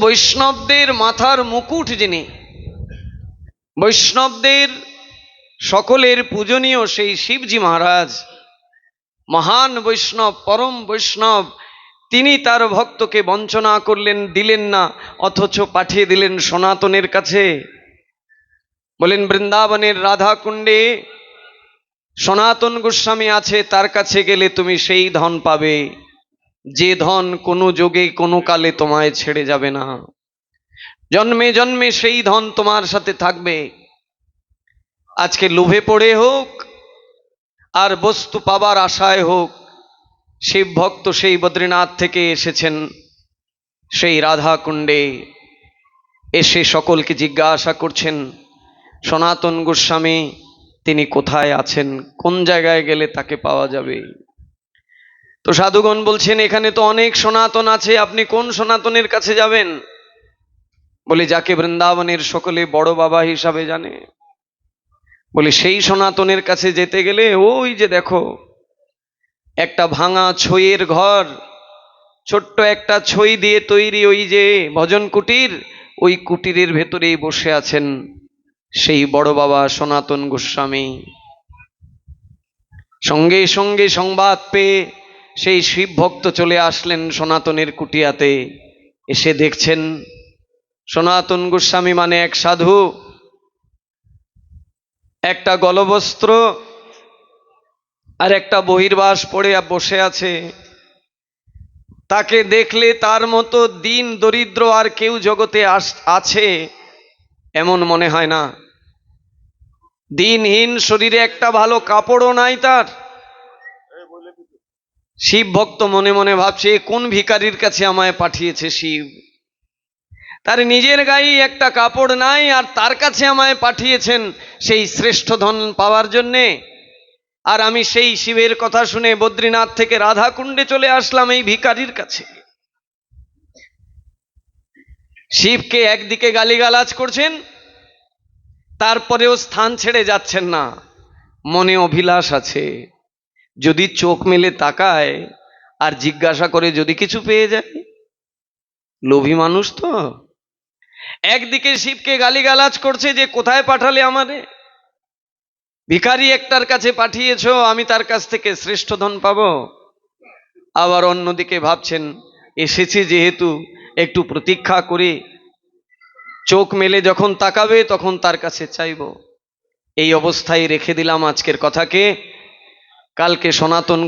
বৈষ্ণবদের মাথার মুকুট যিনি, বৈষ্ণবদের সকলের পূজনীয় সেই শিবজি মহারাজ, মহান বৈষ্ণব, পরম বৈষ্ণব, তিনি তার ভক্তকে বঞ্চনা করলেন, দিলেন না, অথচ পাঠিয়ে দিলেন সনাতনের কাছে। বলেন, বৃন্দাবনের রাধাকুণ্ডে সনাতন গোস্বামী আছে, তার কাছে গেলে তুমি সেই ধন পাবে। যে ধন কোনো যোগে কোনো কালে তোমায় ছেড়ে যাবে না। জন্মে জন্মে সেই ধন তোমার সাথে থাকবে। আজকে লোভে পড়ে হোক, আর বস্তু পাবার আশায় হোক, শিব ভক্ত সেই বদ্রীনাথ থেকে এসেছেন, সেই রাধা কুণ্ডে এসে সকলকে জিজ্ঞাসা করছেন, সনাতন গোস্বামী, তিনি কোথায় আছেন? কোন জায়গায় গেলে তাকে পাওয়া যাবে? তো সাধুগণ বলছেন, এখানে তো অনেক সনাতন আছে, আপনি কোন সনাতনের কাছে যাবেন? বলে, যাকে বৃন্দাবনের সকলে বড় বাবা হিসাবে জানে। বলে, সেই সনাতনের কাছে যেতে গেলে ওই যে দেখো, একটা ভাঙা ছইয়ের ঘর, ছোট্ট একটা ছই দিয়ে তৈরি ওই যে ভজন কুটির, ওই কুটিরের ভেতরেই বসে আছেন সেই বড় বাবা সনাতন গোস্বামী। সঙ্গে সঙ্গে সংবাদ পেয়ে সেই শিব ভক্ত চলে আসলেন সনাতনের কুটিয়াতে। এসে দেখছেন, সনাতন গোস্বামী মানে এক সাধু, একটা গলবস্ত্র আর একটা বহির্বাস পড়ে বসে আছে। তাকে দেখলে তার মতো দিন দরিদ্র আর কেউ জগতে আছে, এমন মনে হয় না। দিনহীন শরীরে একটা ভালো কাপড়ও নাই তার। শিব ভক্ত মনে মনে ভাবছে "এ কোন ভিকারির কাছে আমায় পাঠিয়েছে শিব? তার নিজের গায়ে একটা কাপড় নাই, আর তার কাছে আমায় পাঠিয়েছেন সেই শ্রেষ্ঠ ধন পাওয়ার জন্যে। আর আমি সেই শিবের কথা শুনে বদ্রীনাথ থেকে রাধাকুণ্ডে চলে আসলাম এই ভিকারির কাছে। শিবকে একদিকে গালিগালাজ করছেন, তারপরেও স্থান ছেড়ে যাচ্ছেন না। মনে অভিলাষ আছে। যদি চোখ মেলে তাকায় আর জিজ্ঞাসা করে যদি কিছু পেয়ে যায়? লোভী মানুষ তো। একদিকে শিবকে গালিগালাজ করছে যে কোথায় পাঠালে আমারে? ভিখারি একটার কাছে পাঠিয়েছ, আমি তার কাছ থেকে শ্রেষ্ঠ ধন পাবো। আবার অন্যদিকে ভাবছেন, এসেছে যেহেতু, একটু প্রতীক্ষা করে। চোখ মেলে যখন তাকাবে, তখন তার কাছে চাইব। এই অবস্থায় রেখে দিলাম আজকের কথাকে। কালকে সনাতন